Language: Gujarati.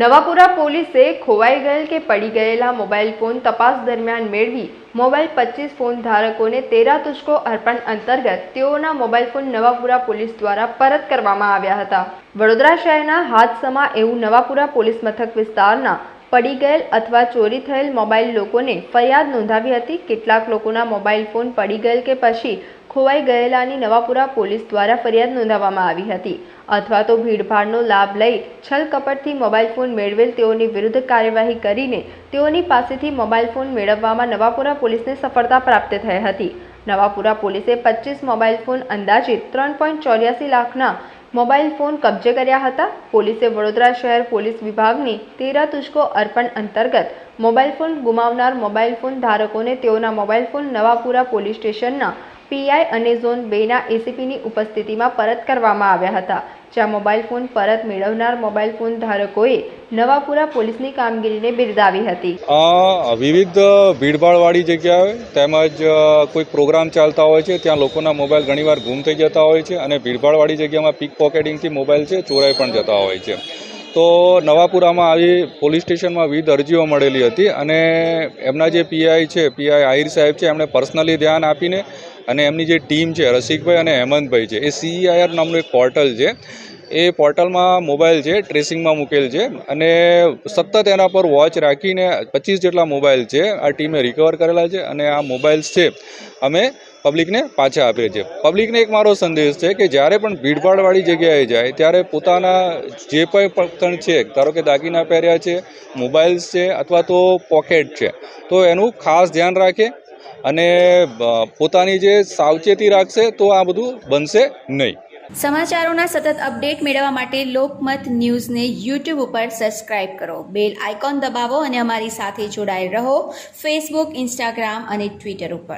નવાપુરા પોલીસે ખોવાઈ ગયેલ કે પડી ગયેલા મોબાઈલ ફોન તપાસ દરમિયાન મેળવી મોબાઈલ પચીસ ફોન ધારકોને તેરા તુષ્કો અર્પણ અંતર્ગત તેઓના મોબાઈલ ફોન નવાપુરા પોલીસ દ્વારા પરત કરવામાં આવ્યા હતા. વડોદરા શહેરના હાદસામાં એવું નવાપુરા પોલીસ મથક વિસ્તારના પડી ગયેલ અથવા ચોરી થયેલ મોબાઈલ લોકોને ફરિયાદ નોંધાવી હતી. કેટલાક લોકોના મોબાઈલ ફોન પડી ગયેલ કે પછી ખોવાઈ ગયેલાની નવાપુરા પોલીસ દ્વારા ફરિયાદ નોંધાવવામાં આવી હતી. અથવા તો ભીડભાડનો લાભ લઈ છલકપટથી મોબાઈલ ફોન મેળવેલ તેઓની વિરુદ્ધ કાર્યવાહી કરીને તેઓની પાસેથી મોબાઈલ ફોન મેળવવામાં નવાપુરા પોલીસને સફળતા પ્રાપ્ત થઈ હતી. નવાપુરા પોલીસે પચીસ મોબાઈલ ફોન અંદાજિત ત્રણ પોઈન્ટ ચોર્યાસી લાખના મોબાઈલ ફોન કબજે કર્યા હતા. પોલીસે વડોદરા શહેર પોલીસ વિભાગની તેરા તુષ્કો અર્પણ અંતર્ગત મોબાઈલ ફોન ગુમાવનાર મોબાઈલ ફોન ધારકોને તેઓના મોબાઈલ ફોન નવાપુરા પોલીસ સ્ટેશનના પીઆઈ અને ઝોન બેના એસીપીની ઉપસ્થિતિમાં પરત કરવામાં આવ્યા હતા. જ્યાં મોબાઈલ ફોન પરત મેળવનાર મોબાઈલ ફોન ધારકોએ નવાપુરા પોલીસની કામગીરીને બિરદાવી હતી. વિવિધ ભીડભાડવાળી જગ્યાએ તેમજ કોઈ પ્રોગ્રામ ચાલતા હોય છે, ત્યાં લોકોના મોબાઈલ ઘણીવાર ગુમ થઈ જતા હોય છે અને ભીડભાડવાળી જગ્યામાં પીક પોકેટિંગથી મોબાઈલ છે, ચોરાઈ પણ જતા હોય છે. તો નવાપુરામાં આવી પોલીસ સ્ટેશનમાં વિવિધ અરજીઓ મળેલી હતી અને એમના જે પીઆઈ છે પીઆઈ આહિર સાહેબ છે, એમણે પર્સનલી ધ્યાન આપીને અને એમની જે ટીમ છે, રસિકભાઈ અને હેમંતભાઈ છે, એ સીઈઆઈઆર નામનું એક પોર્ટલ છે. એ પોર્ટલમાં મોબાઈલ છે, ટ્રેસિંગમાં મૂકેલ છે અને સતત એના પર વોચ રાખીને પચીસ જેટલા મોબાઈલ છે, આ ટીમે રિકવર કરેલા છે અને આ મોબાઈલ્સ છે, અમે પબ્લિકને પાછા આપીએ છીએ. પબ્લિકને એક મારો સંદેશ છે કે જ્યારે પણ ભીડભાડવાળી જગ્યાએ જાય, ત્યારે પોતાના જે પણ છે, ધારો કે દાગીના પહેર્યા છે, મોબાઈલ્સ છે અથવા તો પોકેટ છે, તો એનું ખાસ ધ્યાન રાખે અને પોતાની જે સાવચેતી રાખશે તો આ બધું બનશે નહીં. સમાચારોના સતત અપડેટ મેળવવા માટે લોકમત ન્યૂઝને યુટ્યુબ ઉપર સબસ્ક્રાઇબ કરો. બેલ આઇકોન દબાવો અને અમારી સાથે જોડાયેલ રહો ફેસબુક, ઇન્સ્ટાગ્રામ અને ટ્વિટર ઉપર.